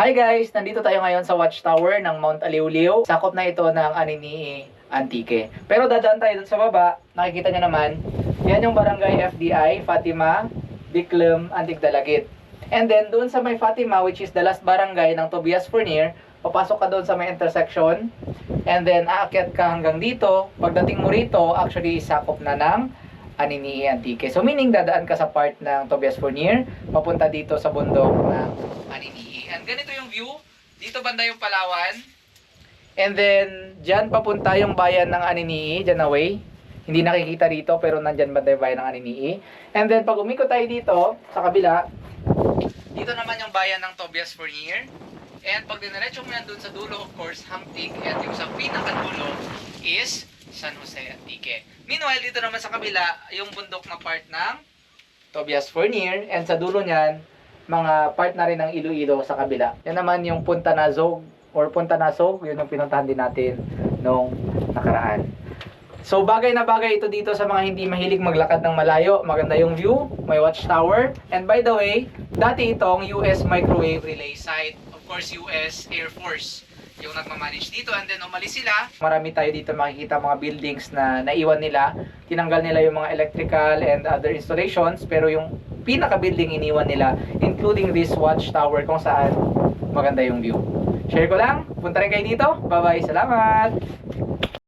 Hi guys! Nandito tayo ngayon sa watchtower ng Mount Aliwliw. Sakop na ito ng Anini Antique. Pero dadaan tayo dun sa baba. Nakikita nyo naman, yan yung barangay FDI, Fatima, Biclem, Antique Dalagit. And then doon sa may Fatima, which is the last barangay ng Tobias Furnier, papasok ka doon sa may intersection. And then aakyat ka hanggang dito. Pagdating mo rito, actually sakop na ng Anini Antique. So meaning dadaan ka sa part ng Tobias Furnier, papunta dito sa bundok ng Anini. And ganito yung view. Dito banda yung Palawan. And then, dyan papunta yung bayan ng Anini, dyan away. Hindi nakikita dito, pero nandyan banda yung bayan ng Anini. And then, pag umikot tayo dito, sa kabila, dito naman yung bayan ng Tobias Furnier. And pag diniretso mo yan dun sa dulo, of course, Hamtig. At yung sa pinakadulo is San Jose Antique. Meanwhile, dito naman sa kabila, yung bundok na part ng Tobias Furnier. And sa dulo niyan, mga part na rin ng Iloilo sa kabila. Yan naman yung Punta Nazog or Punta Nasog, yun yung pinuntahan din natin nung nakaraan. So bagay na bagay ito dito sa mga hindi mahilig maglakad ng malayo. Maganda yung view, may watchtower. And by the way, dati itong US Microwave Relay Site. Of course, US Air Force yung nagmamanage dito and then umalis sila. Marami tayo dito makikita mga buildings na naiwan nila. Tinanggal nila yung mga electrical and other installations pero yung pinaka building iniwan nila including this watchtower kung saan maganda yung view. Share ko lang. Punta rin kayo dito. Bye-bye. Salamat!